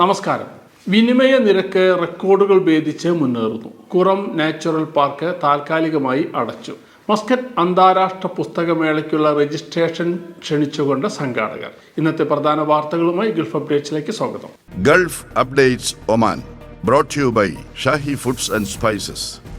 നമസ്കാരം. വിനിമയ നിരക്ക് റെക്കോർഡുകൾ ഭേദിച്ച് മുന്നേറുന്നു. കുറം നാച്ചുറൽ പാർക്ക് താൽക്കാലികമായി അടച്ചു. മസ്കറ്റ് അന്താരാഷ്ട്ര പുസ്തകമേളയ്ക്കുള്ള രജിസ്ട്രേഷൻ ക്ഷണിച്ചുകൊണ്ട് സംഘാടകർ. ഇന്നത്തെ പ്രധാന വാർത്തകളുമായി ഗൾഫ് അപ്ഡേറ്റ്സിലേക്ക് സ്വാഗതം. Gulf Updates Oman brought you by Shahi Foods and and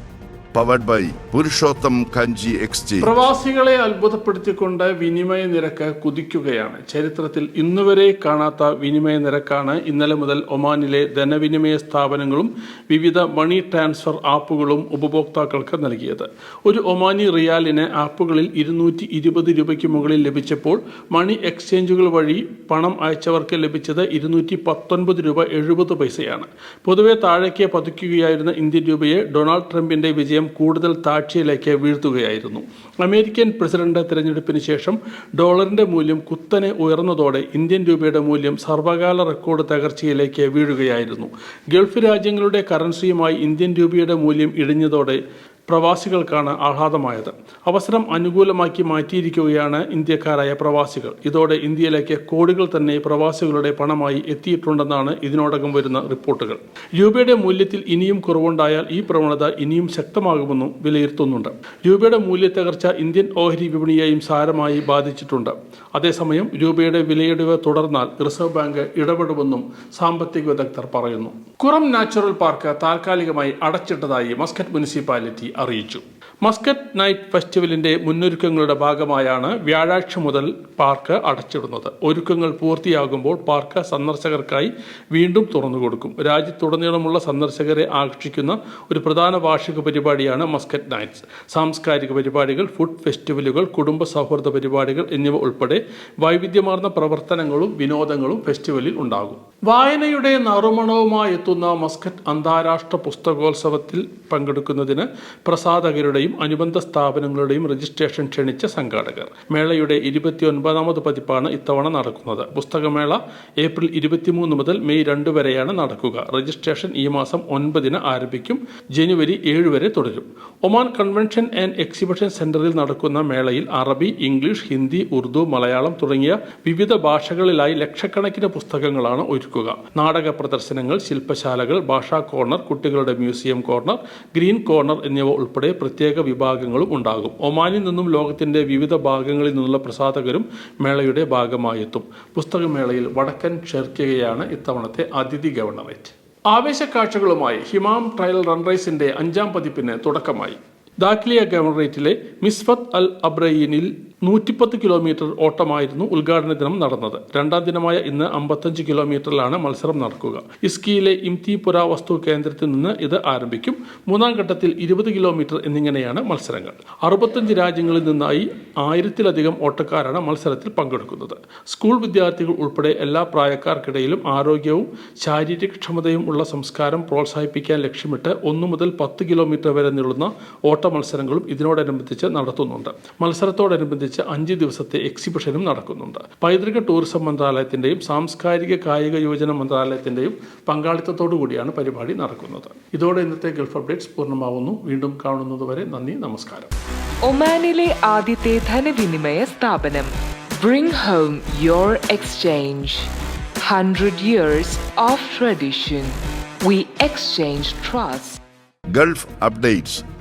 Spices. By Purushottam Kanji Exchange. പ്രവാസികളെ അത്ഭുതപ്പെടുത്തിക്കൊണ്ട് വിനിമയ നിരക്ക് കുതിക്കുകയാണ് ചരിത്രത്തിൽ ഇന്നുവരെ കാണാത്ത വിനിമയ നിരക്കാണ് ഇന്നലെ മുതൽ ഒമാനിലെ ധനവിനിമയ സ്ഥാപനങ്ങളും വിവിധ മണി ട്രാൻസ്ഫർ ആപ്പുകളും ഉപഭോക്താക്കൾക്ക് നൽകിയത് ഒരു ഒമാനി റിയാലിന് ആപ്പുകളിൽ ഇരുന്നൂറ്റി ഇരുപത് രൂപയ്ക്ക് മുകളിൽ ലഭിച്ചപ്പോൾ മണി എക്സ്ചേഞ്ചുകൾ വഴി പണം അയച്ചവർക്ക് ലഭിച്ചത് ഇരുന്നൂറ്റി പത്തൊൻപത് രൂപ എഴുപത് പൈസയാണ് പൊതുവെ താഴേക്ക് പതുക്കുകയായിരുന്ന ഇന്ത്യൻ രൂപയെ ഡൊണാൾഡ് ട്രംപിന്റെ വിജയം കൂടുതൽ താഴ്ചയിലേക്ക് വീഴ്ത്തുകയായിരുന്നു. അമേരിക്കൻ പ്രസിഡന്റ് തിരഞ്ഞെടുപ്പിന് ശേഷം ഡോളറിന്റെ മൂല്യം കുത്തനെ ഉയർന്നതോടെ ഇന്ത്യൻ രൂപയുടെ മൂല്യം സർവകാല റെക്കോർഡ് തകർച്ചയിലേക്ക് വീഴുകയായിരുന്നു. ഗൾഫ് രാജ്യങ്ങളുടെ കറൻസിയുമായി ഇന്ത്യൻ രൂപയുടെ മൂല്യം ഇടിഞ്ഞതോടെ പ്രവാസികൾക്കാണ് ആഹ്ലാദമായത്. അവസരം അനുകൂലമാക്കി മാറ്റിയിരിക്കുകയാണ് ഇന്ത്യക്കാരായ പ്രവാസികൾ. ഇതോടെ ഇന്ത്യയിലേക്ക് കോടികൾ തന്നെ പ്രവാസികളുടെ പണമായി എത്തിയിട്ടുണ്ടെന്നാണ് ഇതിനോടകം വരുന്ന റിപ്പോർട്ടുകൾ. രൂപയുടെ മൂല്യത്തിൽ ഇനിയും കുറവുണ്ടായാൽ ഈ പ്രവണത ഇനിയും ശക്തമാകുമെന്നും വിലയിരുത്തുന്നുണ്ട്. രൂപയുടെ മൂല്യത്തകർച്ച ഇന്ത്യൻ ഓഹരി വിപണിയെയും സാരമായി ബാധിച്ചിട്ടുണ്ട്. അതേസമയം രൂപയുടെ വിലയിടിവ് തുടർന്നാൽ റിസർവ് ബാങ്ക് ഇടപെടുമെന്നും സാമ്പത്തിക വിദഗ്ധർ പറയുന്നു. കുറം നാച്ചുറൽ പാർക്ക് താൽക്കാലികമായി അടച്ചിട്ടതായി മസ്കറ്റ് മുനിസിപ്പാലിറ്റി അറിയിച്ചു. മസ്കറ്റ് നൈറ്റ് ഫെസ്റ്റിവലിന്റെ മുന്നൊരുക്കങ്ങളുടെ ഭാഗമായാണ് വ്യാഴാഴ്ച മുതൽ പാർക്ക് അടച്ചിടുന്നത്. ഒരുക്കങ്ങൾ പൂർത്തിയാകുമ്പോൾ പാർക്ക് സന്ദർശകർക്കായി വീണ്ടും തുറന്നു കൊടുക്കും രാജ്യത്തുടനീളമുള്ള സന്ദർശകരെ ആകർഷിക്കുന്ന ഒരു പ്രധാന വാർഷിക പരിപാടിയാണ് മസ്കറ്റ് നൈറ്റ്സ്. സാംസ്കാരിക പരിപാടികൾ ഫുഡ് ഫെസ്റ്റിവലുകൾ കുടുംബ സൗഹൃദ പരിപാടികൾ എന്നിവ ഉൾപ്പെടെ വൈവിധ്യമാർന്ന പ്രവർത്തനങ്ങളും വിനോദങ്ങളും ഫെസ്റ്റിവലിൽ ഉണ്ടാകും. വായനയുടെ നറുമണവുമായി എത്തുന്ന മസ്കറ്റ് അന്താരാഷ്ട്ര പുസ്തകോത്സവത്തിൽ പങ്കെടുക്കുന്നതിന് പ്രസാധകരുടെയും അനുബന്ധ സ്ഥാപനങ്ങളുടെയും രജിസ്ട്രേഷൻ ക്ഷണിച്ച സംഘാടകർ. മേളയുടെ ഇരുപത്തിയൊൻപതാമത് പതിപ്പാണ് ഇത്തവണ നടക്കുന്നത്. പുസ്തകമേള ഏപ്രിൽ ഇരുപത്തിമൂന്ന് മുതൽ മെയ് രണ്ട് വരെയാണ് നടക്കുക. രജിസ്ട്രേഷൻ ഈ മാസം ഒൻപതിന് ആരംഭിക്കും. ജനുവരി ഏഴ് വരെ തുടരും. ഒമാൻ കൺവെൻഷൻ ആൻഡ് എക്സിബിഷൻ സെന്ററിൽ നടക്കുന്ന മേളയിൽ അറബി ഇംഗ്ലീഷ് ഹിന്ദി ഉറുദു മലയാളം തുടങ്ങിയ വിവിധ ഭാഷകളിലായി ലക്ഷക്കണക്കിന് പുസ്തകങ്ങളാണ് ഒരുക്കുക. നാടക പ്രദർശനങ്ങൾ ശില്പശാലകൾ ഭാഷാ കോർണർ കുട്ടികളുടെ മ്യൂസിയം കോർണർ ഗ്രീൻ കോർണർ എന്നിവ ഉൾപ്പെടെ പ്രത്യേക വിഭാഗങ്ങളും ഉണ്ടാകും. ഒമാനിൽ നിന്നും ലോകത്തിന്റെ വിവിധ ഭാഗങ്ങളിൽ നിന്നുള്ള പ്രസാധകരും മേളയുടെ ഭാഗമായെത്തും. പുസ്തകമേളയിൽ വടക്കൻ ഷെർക്കിയയാണ് ഇത്തവണത്തെ അതിഥി ഗവർണറേറ്റ്. ആവേശക്കാഴ്ചകളുമായി ഹിമാം ട്രയൽ റൺ റേസിന്റെ അഞ്ചാം പതിപ്പിന് തുടക്കമായി. ദാഖ്ലിയ ഗവർണറേറ്റിലെ മിസ്ഫത്ത് അൽ അബ്രയിനിൽ നൂറ്റിപ്പത്ത് കിലോമീറ്റർ ഓട്ടമായിരുന്നു ഉദ്ഘാടന ദിനം നടന്നത്. രണ്ടാം ദിനമായ ഇന്ന് അമ്പത്തഞ്ച് കിലോമീറ്ററിലാണ് മത്സരം നടക്കുക. ഇസ്കിയിലെ ഇംതിപുര വസ്തു കേന്ദ്രത്തിൽ നിന്ന് ഇത് ആരംഭിക്കും. മൂന്നാം ഘട്ടത്തിൽ ഇരുപത് കിലോമീറ്റർ എന്നിങ്ങനെയാണ് മത്സരങ്ങൾ. അറുപത്തഞ്ച് രാജ്യങ്ങളിൽ നിന്നായി ആയിരത്തിലധികം ഓട്ടക്കാരാണ് മത്സരത്തിൽ പങ്കെടുക്കുന്നത്. സ്കൂൾ വിദ്യാർത്ഥികൾ ഉൾപ്പെടെ എല്ലാ പ്രായക്കാർക്കിടയിലും ആരോഗ്യവും ശാരീരികക്ഷമതയും ഉള്ള സംസ്കാരം പ്രോത്സാഹിപ്പിക്കാൻ ലക്ഷ്യമിട്ട് ഒന്നു മുതൽ പത്ത് കിലോമീറ്റർ വരെ നീളുന്ന ഓട്ട മത്സരങ്ങളും ഇതിനോടനുബന്ധിച്ച് നടത്തുന്നുണ്ട്. മത്സരത്തോടനുബന്ധിച്ച് അഞ്ച് ദിവസത്തെ എക്സിബിഷനും നടക്കുന്നുണ്ട്. പൈതൃക ടൂറിസം മന്ത്രാലയത്തിന്റെയും സാംസ്കാരിക കായിക യോജന മന്ത്രാലയത്തിന്റെയും പങ്കാളിത്തത്തോടു കൂടിയാണ് പരിപാടി നടക്കുന്നത്. ഇതോടെ ഇന്നത്തെ ഗൾഫ് അപ്ഡേറ്റ്സ് പൂർണമാവുന്നു. വീണ്ടും കാണുന്നതുവരെ നന്ദി നമസ്കാരം. ഒമാനിലെ ആദ്യത്തെ ധനവിനിമയ സ്ഥാപനം. Bring home your exchange hundred years of tradition we exchange trust Gulf Updates